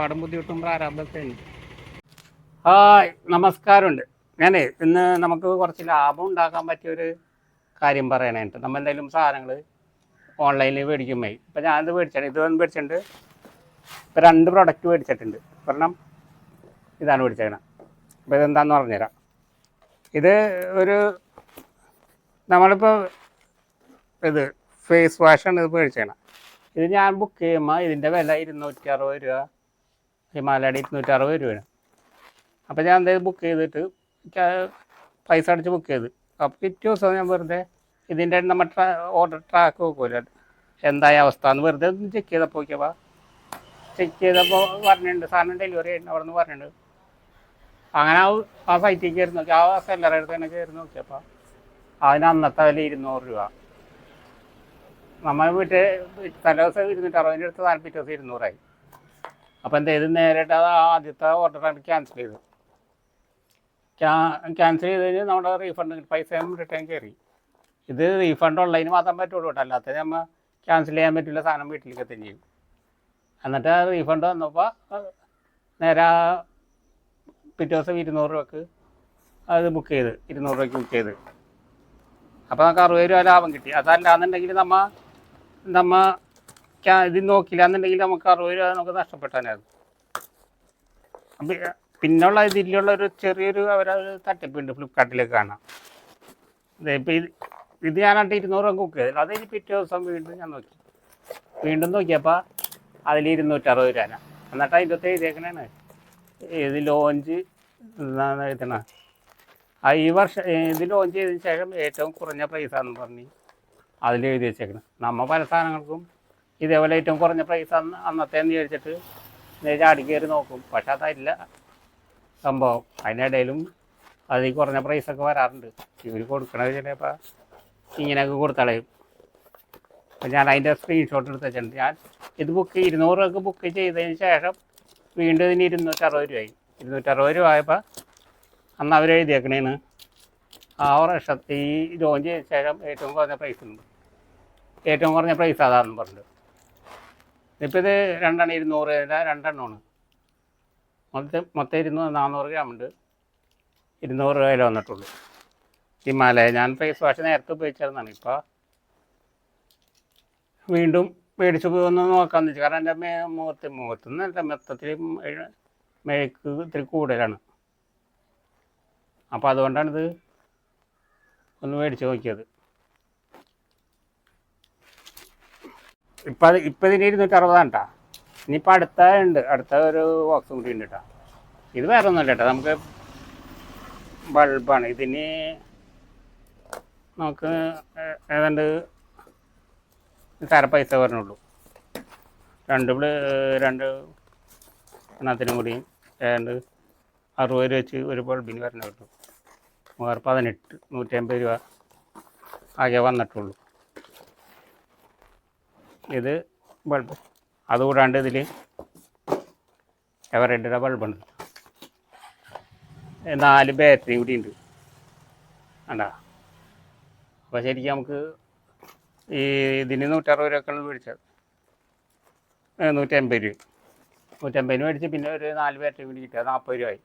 കടപ്പാടും ബുദ്ധിമുട്ടുമ്പോൾ ഹായ് നമസ്കാരമുണ്ട്. ഞാനേ ഇന്ന് നമുക്ക് കുറച്ച് ലാഭം ഉണ്ടാക്കാൻ പറ്റിയൊരു കാര്യം പറയണേട്ട് നമ്മൾ എന്തെങ്കിലും സാധനങ്ങൾ ഓൺലൈനിൽ മേടിക്കുമ്പോൾ ഇപ്പം ഞാനിത് മേടിച്ചിട്ട് ഇത് വന്ന് മേടിച്ചിട്ടുണ്ട്. ഇപ്പം രണ്ട് പ്രൊഡക്റ്റ് മേടിച്ചിട്ടുണ്ട്. കാരണം ഇതാണ് മേടിച്ചേക്കണം. അപ്പോൾ ഇതെന്താണെന്ന് പറഞ്ഞുതരാം. ഇത് ഒരു നമ്മളിപ്പോൾ ഇത് ഫേസ് വാഷാണ് ഇത് മേടിച്ചേക്കണം. ഇത് ഞാൻ ബുക്ക് ചെയ്യുമ്പോൾ ഇതിന്റെ വില ഇരുന്നൂറ്റി അറുപത് രൂപ. ഹിമാലയയുടെ ഇരുന്നൂറ്റി അറുപത് രൂപയാണ്. അപ്പോൾ ഞാൻ എന്തായാലും ബുക്ക് ചെയ്തിട്ട് പൈസ അടിച്ച് ബുക്ക് ചെയ്ത്. അപ്പോൾ പിറ്റേ ദിവസം ഞാൻ വെറുതെ ഇതിന്റെ നമ്മൾ ട്രാ ഓർഡർ ട്രാക്ക് നോക്കുമല്ലോ എന്തായ അവസ്ഥ എന്ന് വെറുതെ ഒന്ന് ചെക്ക് ചെയ്തപ്പോൾ നോക്കിയപ്പോൾ ചെക്ക് ചെയ്തപ്പോൾ പറഞ്ഞിട്ടുണ്ട് സാധനം ഡെലിവറി ആയിരുന്നു അവിടെ നിന്ന് പറഞ്ഞിട്ടുണ്ട്. അങ്ങനെ ആ സൈറ്റിൽ കയറി നോക്കി ആ സെല്ലറെ അടുത്ത് തന്നെ കയറി നോക്കിയപ്പോൾ അതിന് അന്നത്തെ വില ഇരുന്നൂറ് രൂപ. നമ്മൾ വീട്ടിൽ തലേ ദിവസം ഇരുന്നൂറ്റി അറുപതിന്റെ അടുത്ത് പിറ്റേ ദിവസം ഇരുന്നൂറായി. അപ്പോൾ എന്താ ചെയ്ത്? നേരിട്ട് അത് ആദ്യത്തെ ഓർഡറാണ് ക്യാൻസൽ ചെയ്തു. ക്യാൻസൽ ചെയ്ത് കഴിഞ്ഞാൽ നമ്മുടെ റീഫണ്ട് പൈസയും റിട്ടേൺ കയറി. ഇത് റീഫണ്ട് ഓൺലൈന് മാത്രം പറ്റുള്ളൂ കേട്ടോ. അല്ലാത്ത നമ്മൾ ക്യാൻസൽ ചെയ്യാൻ പറ്റില്ല സാധനം വീട്ടിലേക്ക് എത്തുകയും ചെയ്യും. എന്നിട്ട് റീഫണ്ട് വന്നപ്പോൾ നേരെ പിറ്റേ ദിവസം ഇരുന്നൂറ് രൂപക്ക് അത് ബുക്ക് ചെയ്ത്. ഇരുന്നൂറ് രൂപയ്ക്ക് ബുക്ക് ചെയ്ത്. അപ്പോൾ നമുക്ക് അറുപത് രൂപ ലാഭം കിട്ടി. അതല്ലാന്നുണ്ടെങ്കിൽ നമ്മ നമ്മൾ ക്യാ- ഇത് നോക്കില്ല എന്നുണ്ടെങ്കിൽ നമുക്ക് അറുപത് രൂപ നമുക്ക് നഷ്ടപ്പെട്ടാനായിരുന്നു പിന്നുള്ള ഇതിലുള്ള ഒരു ചെറിയൊരു അവരൊരു തട്ടിപ്പുണ്ട് ഫ്ലിപ്കാർട്ടിലേക്ക് കാണാം. ഇപ്പം ഇത് ഇത് ഞാനായിട്ട് ഇരുന്നൂറ് രൂപ കുക്ക് ചെയ്തില്ല അത് പിറ്റേ ദിവസം വീണ്ടും ഞാൻ നോക്കി. വീണ്ടും നോക്കിയപ്പോൾ അതിൽ ഇരുന്നൂറ്ററുപത് രൂപ എന്നിട്ട് അതിന്റെ അകത്ത് എഴുതിയേക്കണേണ്. ഇത് ലോഞ്ച് എഴുതണ? ആ ഈ വർഷം ഇത് ലോഞ്ച് ചെയ്തതിന് ശേഷം ഏറ്റവും കുറഞ്ഞ പ്രൈസാന്ന് പറഞ്ഞ് അതിൽ എഴുതി വെച്ചേക്കണം. നമ്മൾ പല സാധനങ്ങൾക്കും ഇതേപോലെ ഏറ്റവും കുറഞ്ഞ പ്രൈസ് അന്ന് അന്നത്തേന്ന് ചോദിച്ചിട്ട് നേരെ ചാടി കയറി നോക്കും. പക്ഷെ അതല്ല സംഭവം. അതിനിടയിലും അതിൽ കുറഞ്ഞ പ്രൈസൊക്കെ വരാറുണ്ട്. ഇവർ കൊടുക്കണത് ചിലപ്പോൾ ഇങ്ങനെയൊക്കെ കൊടുത്തളയും. അപ്പം ഞാൻ അതിന്റെ സ്ക്രീൻഷോട്ട് എടുത്ത് വെച്ചിട്ടുണ്ട്. ഞാൻ ഇത് ബുക്ക് ഇരുന്നൂറ് രൂപക്ക് ബുക്ക് ചെയ്തതിന് ശേഷം വീണ്ടും ഇതിന് ഇരുന്നൂറ്ററുപത് രൂപയായി. ഇരുന്നൂറ്ററുപത് രൂപ ആയപ്പോൾ അന്ന് അവർ എഴുതിയേക്കണേന്ന്. ആ വർഷത്തെ ഈ ലോഞ്ച് ചെയ്ത ശേഷം ഏറ്റവും കുറഞ്ഞ പ്രൈസ് ഉണ്ട്. ഏറ്റവും കുറഞ്ഞ പ്രൈസ് അതാണെന്ന് പറഞ്ഞിട്ട്. ഇപ്പം ഇത് രണ്ടെണ്ണം ഇരുന്നൂറ് രണ്ടെണ്ണമാണ്. മൊത്തം മൊത്തം ഇരുന്നൂറ് നാനൂറ് ഗ്രാം ഉണ്ട്. ഇരുന്നൂറ് രൂപയിൽ വന്നിട്ടുള്ളൂ. ഹിമാലയ ഞാൻ ഫേസ് വാഷ് നേരത്തെ ഉപയോഗിച്ചിരുന്നാണ് ഇപ്പോൾ വീണ്ടും മേടിച്ച് പോയി ഒന്ന് നോക്കാമെന്ന് വെച്ചു. കാരണം എന്റെ മേ മുഖത്ത് മുഖത്ത് എന്റെ മൊത്തത്തിൽ മേക്ക് ഇത്തിരി കൂടുതലാണ്. അപ്പോൾ അതുകൊണ്ടാണിത് ഒന്ന് മേടിച്ച് നോക്കിയത്. ഇപ്പം ഇപ്പം ഇതിന് ഇരുന്നൂറ്റി അറുപതാണ് കേട്ടോ ഇനിയിപ്പോൾ അടുത്ത ഉണ്ട്. അടുത്ത ഒരു ബോക്സും കൂടി ഉണ്ട് കേട്ടോ ഇത് വേറെ ഒന്നുമില്ല കേട്ടോ നമുക്ക് ബൾബാണ് ഇതിന് നമുക്ക് ഏതാണ്ട് നിസ്സാര പൈസ വരണുള്ളൂ രണ്ട് രണ്ട് എണ്ണത്തിനും കൂടി ഏതാണ്ട് അറുപത് രൂപ വെച്ച് ഒരു ബൾബിന് വരണ കിട്ടും. വേറെ പതിനെട്ട് നൂറ്റി അമ്പത് രൂപ ആകെ വന്നിട്ടുള്ളൂ. ഇത് ബൾബ്. അതുകൂടാണ്ട് ഇതിൽ എവറെഡിയുടെ ബൾബുണ്ട് നാല് ബാറ്ററി കൂടി ഉണ്ട് കണ്ടാ അപ്പോൾ ശരിക്കും നമുക്ക് ഈ ഇതിന് നൂറ്ററുപത് രൂപക്കാണ് മേടിച്ചത്. നൂറ്റമ്പത് രൂപ. നൂറ്റമ്പത് രൂപ മേടിച്ച് പിന്നെ ഒരു നാല് ബാറ്ററി കൂടി കിട്ടുക നാൽപ്പത് രൂപയായി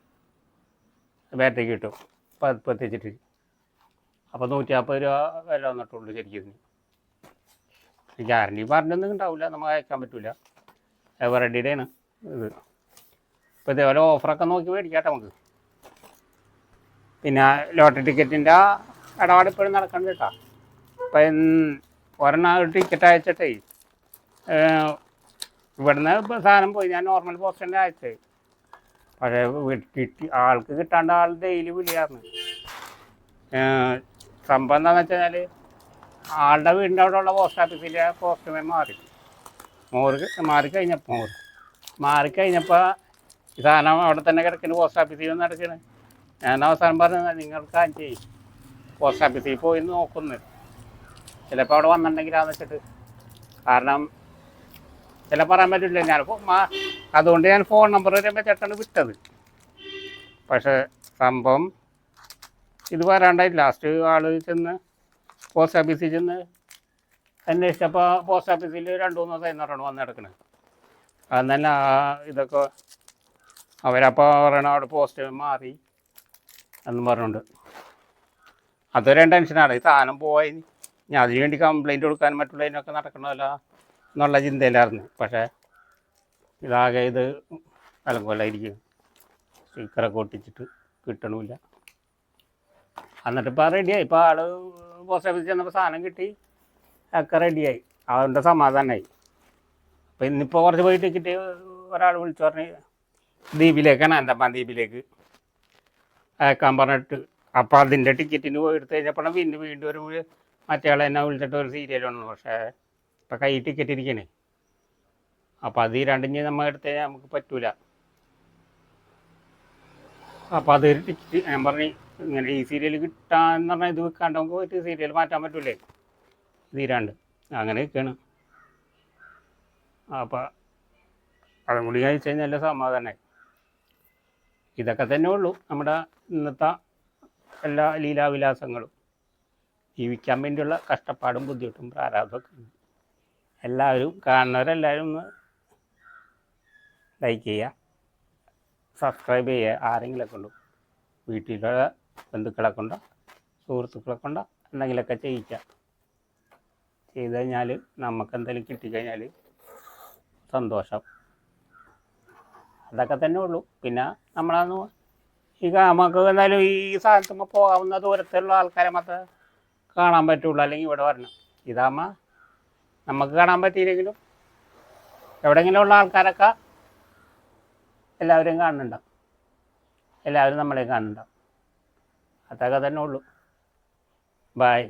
ബാറ്ററി കിട്ടും. പതിപ്പിച്ചിട്ട് അപ്പോൾ നൂറ്റി നാൽപ്പത് രൂപ വില വന്നിട്ടുള്ളൂ ശരിക്കും ഇതിന്. ഗ്യാരണ്ടി. പറഞ്ഞൊന്നും ഉണ്ടാവില്ല നമുക്ക് അയക്കാൻ പറ്റില്ല എവറഡിയുടെയാണ് ഇത്. ഇപ്പോൾ ഇതേപോലെ ഓഫറൊക്കെ നോക്കി മേടിക്കാം നമുക്ക്. പിന്നെ ലോട്ടറി ടിക്കറ്റിന്റെ ഇടപാട് ഇപ്പോഴും നടക്കണ്ട കേട്ടോ. അപ്പം ഒരെണ്ണം ടിക്കറ്റ് അയച്ചിട്ടേ ഇവിടുന്ന് ഇപ്പം സാധനം പോയി. ഞാൻ നോർമൽ പോസ്റ്റിന്റെ അയച്ചത് പക്ഷേ കിട്ടി ആൾക്ക് കിട്ടാണ്ട് ആൾ ഡെയിലി വിളിയായിരുന്നു സംഭവം എന്താണെന്ന് വെച്ച് കഴിഞ്ഞാൽ ആളുടെ വീടിന്റെ അവിടെ ഉള്ള പോസ്റ്റ് ഓഫീസിലെ പോസ്റ്റ്മാൻ മാറി. മോറ് മാറിക്കഴിഞ്ഞപ്പോൾ മോറ് മാറിക്കഴിഞ്ഞപ്പോൾ ഈ സാധനം അവിടെ തന്നെ കിടക്കുന്ന പോസ്റ്റ് ഓഫീസിൽ നിന്ന് നടക്കണ്. ഞാൻ അവസാനം പറഞ്ഞത് നിങ്ങൾക്ക് അഞ്ച് പോസ്റ്റ് ഓഫീസിൽ പോയി നോക്കുന്നു. ചിലപ്പോൾ അവിടെ വന്നിട്ടുണ്ടെങ്കിലാന്ന് വെച്ചിട്ട്. കാരണം ചില പറയാൻ പറ്റില്ല. ഞാൻ അതുകൊണ്ട് ഞാൻ ഫോൺ നമ്പർ വരുമ്പോൾ ചേട്ടന് വിട്ടത്. പക്ഷേ സംഭവം ഇത് വരാണ്ടായി. ലാസ്റ്റ് ആൾ ചെന്ന് പോസ്റ്റ് ഓഫീസിൽ ചെന്ന് അന്വേഷിച്ചപ്പോൾ പോസ്റ്റ് ഓഫീസിൽ രണ്ട് മൂന്ന് ദിവസം എന്നിട്ടാണ് വന്ന് കിടക്കുന്നത് അന്നല്ല ഇതൊക്കെ അവരപ്പോൾ പറയണ അവിടെ പോസ്റ്റ് മാറി എന്ന് പറഞ്ഞുകൊണ്ട്. അതൊരു ടെൻഷനാണ് ഈ സാധനം പോയി. ഞാൻ അതിന് വേണ്ടി കംപ്ലൈന്റ് കൊടുക്കാൻ മറ്റുള്ളതിനൊക്കെ നടക്കണമല്ല എന്നുള്ള ചിന്തയിലായിരുന്നു. പക്ഷേ ഇതാകെ ഇത് അലങ്കോലായിരിക്കും സ്പീക്കറൊക്കെ ഒട്ടിച്ചിട്ട് കിട്ടണമില്ല. എന്നിട്ട് ഇപ്പോൾ റെഡിയായി ഇപ്പോൾ ആൾ പോസ്റ്റ് ഓഫീസിൽ ചെന്നപ്പോൾ സാധനം കിട്ടി. ഒക്കെ റെഡിയായി അതുകൊണ്ട് സമാധാനമായി അപ്പോൾ ഇന്നിപ്പോൾ കുറച്ച് പോയി ടിക്കറ്റ് ഒരാൾ വിളിച്ചു പറഞ്ഞ് ദ്വീപിലേക്കാണ് അന്തമാൻ ദ്വീപിലേക്ക്. അയക്കാൻ പറഞ്ഞിട്ട്. അപ്പോൾ അതിന്റെ ടിക്കറ്റിന് പോയി എടുത്ത് കഴിഞ്ഞപ്പോൾ പിന്നെ വീണ്ടും ഒരു മറ്റേ ആളെ എന്നെ വിളിച്ചിട്ട് ഒരു സീരിയൽ വന്നു. പക്ഷേ ഇപ്പം കൈ ടിക്കറ്റ് ഇരിക്കണേ. അപ്പം അത് രണ്ടിഞ്ഞ് നമ്മൾ എടുത്ത് നമുക്ക് പറ്റൂല. അപ്പം അത് ടിക്കറ്റ് ഞാൻ പറഞ്ഞു ഇങ്ങനെ ഈ സീരിയൽ കിട്ടാന്ന് പറഞ്ഞാൽ ഇത് നമുക്ക് പോയിട്ട് സീരിയൽ മാറ്റാൻ പറ്റൂലേ? തീരാണ്ട്. അങ്ങനെ വെക്കാണ് അപ്പം അതും കൂടി കഴിച്ച് കഴിഞ്ഞാൽ നല്ല സമാധാനമായി ഇതൊക്കെ തന്നെ ഉള്ളൂ നമ്മുടെ ഇന്നത്തെ എല്ലാ ലീലാവിലാസങ്ങളും. ജീവിക്കാൻ വേണ്ടിയുള്ള കഷ്ടപ്പാടും ബുദ്ധിമുട്ടും പ്രാരാബ്ദമൊക്കെ ഉണ്ട്. എല്ലാവരും കാണുന്നവരെല്ലാവരും ഒന്ന് ലൈക്ക് ചെയ്യുക സബ്സ്ക്രൈബ് ചെയ്യുക ആരെങ്കിലൊക്കെ ഉണ്ടോ? വീട്ടിലുള്ള ബന്ധുക്കളെ കൊണ്ടോ സുഹൃത്തുക്കളെ കൊണ്ടോ എന്തെങ്കിലുമൊക്കെ ചെയ്യിക്കുക ചെയ്ത് കഴിഞ്ഞാൽ നമുക്ക് എന്തെങ്കിലും കിട്ടിക്കഴിഞ്ഞാൽ സന്തോഷം. അതൊക്കെ തന്നെ ഉള്ളൂ. പിന്നെ നമ്മളന്ന് ഈ നമുക്ക് എന്തായാലും ഈ സാധനത്തുമ്പോൾ പോകാവുന്ന ദൂരത്തുള്ള ആൾക്കാരെ മാത്രമേ കാണാൻ പറ്റുള്ളൂ അല്ലെങ്കിൽ ഇവിടെ വരണം. ഇതാകുമ്പോൾ നമുക്ക് കാണാൻ പറ്റിയില്ലെങ്കിലും എവിടെയെങ്കിലും ഉള്ള ആൾക്കാരൊക്കെ എല്ലാവരും കാണുന്നുണ്ടാവും. എല്ലാവരും നമ്മളെ കാണുന്നുണ്ടാവും. അതൊക്കെ തന്നെ ഉള്ളൂ. ബായ്